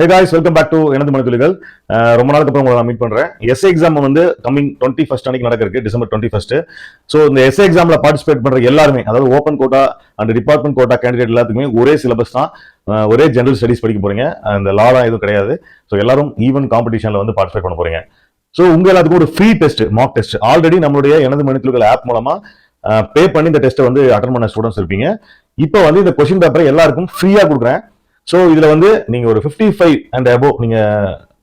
Hey guys welcome back to எனது மனத்துளிகள் ரொம்ப நாளுக்கு அப்புறம் உங்களை நான் மீட் பண்றேன். எஸ்ஏ எக்ஸாம் வந்து கம்மிங் டுவெண்ட்டி ஃபர்ஸ்ட் அன்னைக்கு நடக்கிறது டிசம்பர் டுவெண்ட்டி ஃபர்ஸ்ட் ஸோ இந்த எஸ்ஏ எக்ஸாம்ல பார்ட்டிசிபேட் பண்ற எல்லாருமே அதாவது open quota and department quota candidate எல்லாத்துக்குமே ஒரே சிலபஸ் தான் ஒரே ஜென்ரல் ஸ்டடிஸ் படிக்க போறீங்க. அந்த லாலாம் எதுவும் கிடையாது. ஸோ எல்லாரும் ஈவன் காம்படிஷன்ல வந்து பார்ட்டிசிபேட் பண்ண போறீங்க. ஸோ உங்க எல்லாத்துக்கும் ஒரு free test mark test already நம்மளுடைய எனது மனிதர்கள் ஆப் மூலமா பே பண்ணி இந்த டெஸ்ட்டை வந்து அட்டன் பண்ண ஸ்டூடெண்ட்ஸ் இருப்பீங்க. இப்போ வந்து இந்த கொஸ்டின் பேப்பரை எல்லாருக்கும் ஃப்ரீயாக கொடுக்குறேன். ஸோ இதில் வந்து நீங்கள் ஒரு 55 ஃபைவ் அண்ட் அபோவ் நீங்க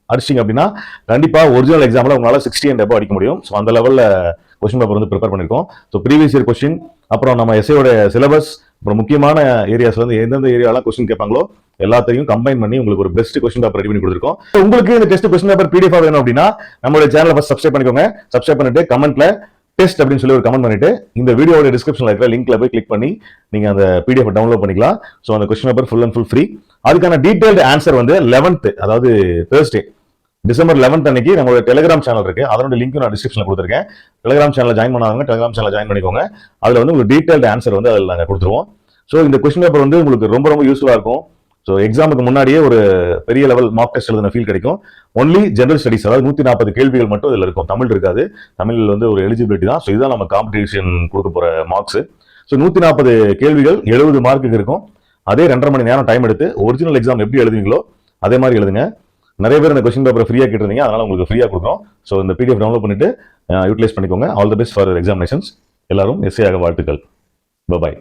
அடிச்சிங்க அப்படின்னா கண்டிப்பாக ஒரிஜினல் எக்ஸாம்ல உங்களால சிக்ஸ்டி அண்ட் அபோவ் அடிக்க முடியும். ஸோ அந்த லெவலில் கொஸ்டின் பேப்பர் வந்து ப்ரிப்பேர் பண்ணிருக்கோம். ஸோ ப்ரீவியஸ் இயர் கொஸ்டின் அப்புறம் நம்ம எஸ்ஐயோட சிலபஸ் அப்புறம் முக்கியமான ஏரியாஸ்ல வந்து எந்தெந்த ஏரியாலாம் கொஸ்டின் கேட்பாங்களோ எல்லாத்தையும் கம்பைன் பண்ணி உங்களுக்கு ஒரு பெஸ்ட் கொஸ்டின் பேப்பர் ரெடி பண்ணி கொடுத்துருக்கோம். உங்களுக்கு இந்த டெஸ்ட் கொஸ்டின் பேப்பர் பிடிஎஃப் வேணும் அப்படின்னா நம்மளோட சேனலை ஃபஸ்ட் சப்ஸ்கிரைப் பண்ணிக்கோங்க. சப்ஸ்கிரைப் பண்ணிட்டு கமெண்ட்ல டெஸ்ட் அப்படின்னு சொல்லி ஒரு கமெண்ட் பண்ணிட்டு இந்த வீடியோட டிஸ்கிரிப்ஷன்ல இருக்கிற லிங்க்ல போய் கிளிக் பண்ணி நீங்க அந்த பிடிஎஃப் டவுன்லோட் பண்ணிக்கலாம். ஸோ அந்த question paper full and full free அதுக்கான டீடைல்டு ஆன்சர் வந்து லெவன்த் அதாவது தேர்ஸ்டே டிசம்பர் லெவன்த் அன்னைக்கு நம்மளோட டெலிகிராம் சேனல் இருக்கு. அதனோட லிங்க் நான் டிஸ்கிரிப்ஷன்ல கொடுத்துருக்கேன். டெலிகிராம் சேனல் ஜாயின் பண்ணாங்க டெலிகிராம் சேனல் ஜாயின் பண்ணிக்கோங்க. அதுல வந்து உங்களுக்கு டீடைல்டு ஆன்சர் வந்து அதில் நாங்கள் கொடுத்துருவோம். ஸோ இந்த கொஸ்டின் பேப்பர் வந்து உங்களுக்கு ரொம்ப ரொம்ப யூஸ்ஃபுல்லாக இருக்கும். ஸோ எக்ஸாமுக்கு முன்னாடியே ஒரு பெரிய லெவல் மார்க் டெஸ்ட் எழுதின ஃபீல் கிடைக்கும். ஒன்லி ஜென்ரல் ஸ்டடிஸ் அதாவது நூற்றி நாற்பது கேள்விகள் மட்டும் இதில் இருக்கும். தமிழ் இருக்காது. தமிழில் வந்து ஒரு எலிஜிபிலிட்டி தான். ஸோ இதுதான் நம்ம காம்படிஷன் கொடுக்க போகிற மார்க்ஸு ஸோ நூற்றி நாற்பது கேள்விகள் எழுபது மார்க்குக்கு இருக்கும். அதே ரெண்டரை மணி நேரம் டைம் எடுத்து ஒரிஜினல் எக்ஸாம் எப்படி எழுதுவீங்களோ அதே மாதிரி எழுதுங்க. நிறைய பேர் இந்த கொஸ்டின் பேப்பர் ஃப்ரீயாக கேட்டிருந்தீங்க. அதனால் உங்களுக்கு ஃப்ரீயாக கொடுக்குறோம். ஸோ இந்த பிடிஎஃப் டவுன்லோட் பண்ணிட்டு யூட்டிலைஸ் பண்ணிக்கோங்க. All the best for examinations எல்லாரும் எஸ்ஏ ஆக வாழ்த்துக்கள். பாய்